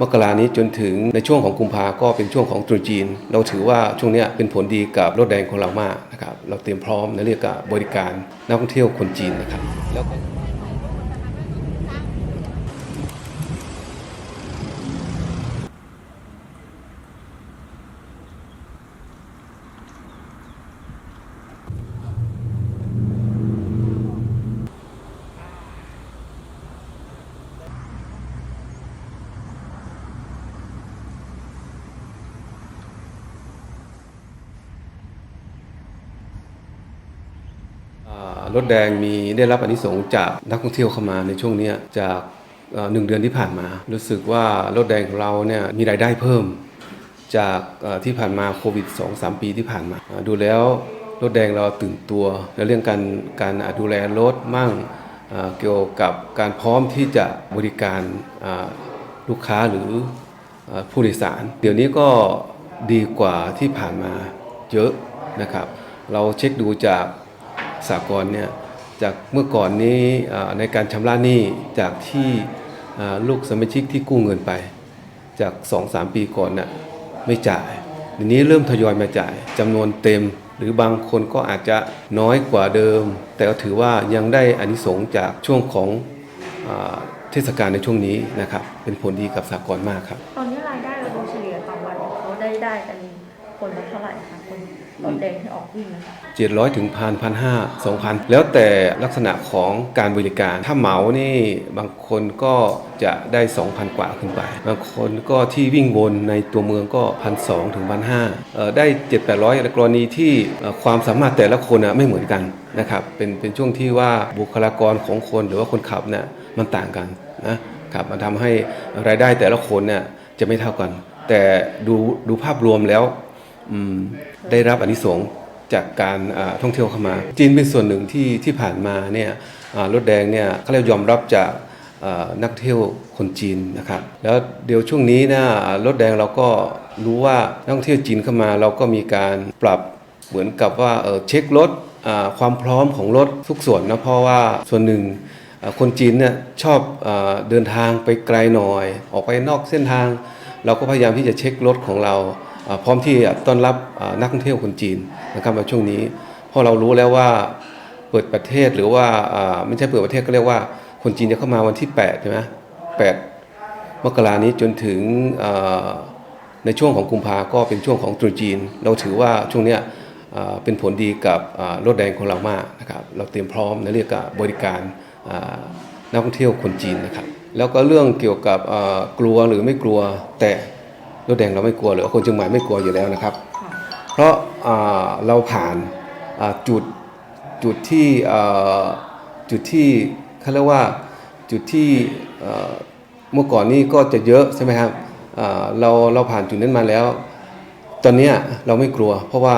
มกรานี้จนถึงในช่วงของกุมภาก็เป็นช่วงของตรุษจีน เราถือว่าช่วงนี้เป็นผลดีกับรถแดงของเรามากนะครับเราเตรียมพร้อมในเรื่องกับบริการนักท่องเที่ยวคนจีนนะครับแล้วก็ รถแดงมีได้รับอนิสงส์จากนักท่องเที่ยวเข้ามาในช่วงนี้จากหนึ่งเดือนที่ผ่านมา รู้สึกว่ารถแดงของเราเนี่ยมีรายได้เพิ่ม จากที่ผ่านมาโควิด 2-3 ปีที่ผ่านมา ดูแล้วรถแดงเราตื่นตัวในเรื่องการการดูแลรถมั่งเกี่ยวกับการพร้อมที่จะบริการลูกค้าหรือผู้โดยสาร เดี๋ยวนี้ก็ดีกว่าที่ผ่านมาเยอะนะครับ เราเช็คดูจาก สากลเนี่ยจากเมื่อก่อนนี้ในการชำระหนี้จากที่ลูกสมาชิกที่กู้เงินไป จาก 2-3 ปีก่อนน่ะไม่จ่ายทีนี้เริ่มทยอยมาจ่ายจำนวนเต็ม หรือบางคนก็อาจจะน้อยกว่าเดิม แต่ก็ถือว่ายังได้อานิสงส์จากช่วงของอเทศกาลในช่วงนี้นะครับเป็นผลดีกับสากลมากครับ ตอนนี้รายได้เราดูเฉลี่ยต่อวันเขาได้ได้กัน คนละเท่าไหร่คะคนรถแดงที่ออกวิ่งนะคะ700ถึงพันพันห้าสองพันแล้วแต่ลักษณะของการบริการ ถ้าเหมานี่บางคนก็จะได้2,000กว่าขึ้นไป บางคนก็ที่วิ่งวนในตัวเมืองก็พันสองถึงพันห้าได้7 8 0 0ในกรณีที่ความสามารถแต่ละคนไม่เหมือนกันนะครับเป็นเป็นช่วงที่ว่าบุคลากรของคนหรือว่าคนขับเนี่ยมันต่างกันนะครับมันทำให้รายได้แต่ละคนเนี่ยจะไม่เท่ากัน แต่ดูดูภาพรวมแล้ว ได้รับอนิสงส์จากการท่องเที่ยวเข้ามา จีนเป็นส่วนหนึ่งที่ที่ผ่านมาเนี่ยรถแดงเนี่ยเขาเรียกยอมรับจากนักเที่ยวคนจีนนะครับ แล้วเดี๋ยวช่วงนี้นะรถแดงเราก็รู้ว่านักท่องเที่ยวจีนเข้ามา เราก็มีการปรับเหมือนกับว่าเเช็ครถความพร้อมของรถทุกส่วนนะเพราะว่าส่วนหนึ่งคนจีนเนี่ยชอบเอเดินทางไปไกลหน่อย ออกไปนอกเส้นทาง เราก็พยายามที่จะเช็ครถของเรา พร้อมที่ต้อนรับนักท่องเที่ยวคนจีนนะครับในช่วงนี้ เพราะเรารู้แล้วว่าเปิดประเทศหรือว่าไม่ใช่เปิดประเทศก็เรียกว่าคนจีนจะเข้ามาวันที่8ใช่ไหม8มกรานี้จนถึงในช่วงของกุมภาก็เป็นช่วงของตรุษจีน เราถือว่าช่วงเนี้ยเป็นผลดีกับรถแดงของเรามากนะครับเราเตรียมพร้อมในเรื่องกับบริการนักท่องเที่ยวคนจีนนะครับ แล้วก็เรื่องเกี่ยวกับกลัวหรือไม่กลัวแต่ รถแดงเราไม่กลัวหรือว่าคนเชียงใหม่ไม่กลัวอยู่แล้วนะครับ เพราะอ่าเราผ่านอ่าจุดจุดที่อ่าจุดที่เขาเรียกว่าจุดที่เอ่อเมื่อก่อนนี้ก็จะเยอะใช่ไหมครับอ่าเราเราผ่านจุดนั้นมาแล้ว ตอนเนี้ยเราไม่กลัว เพราะว่า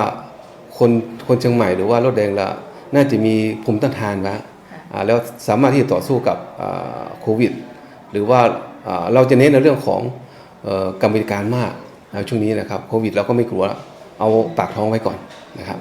คนคนเชียงใหม่หรือว่ารถแดงละน่าจะมีภูมิต้านทานแล้วอ่าแล้วสามารถที่จะต่อสู้กับอ่าโควิด หรือว่าอ่าเราจะเน้นในเรื่องของเอ่อ กรริการมากช่วงนี้นะครับโควิดเราก็ไม่กลัว เอาปากท้องไว้ก่อนนะครับ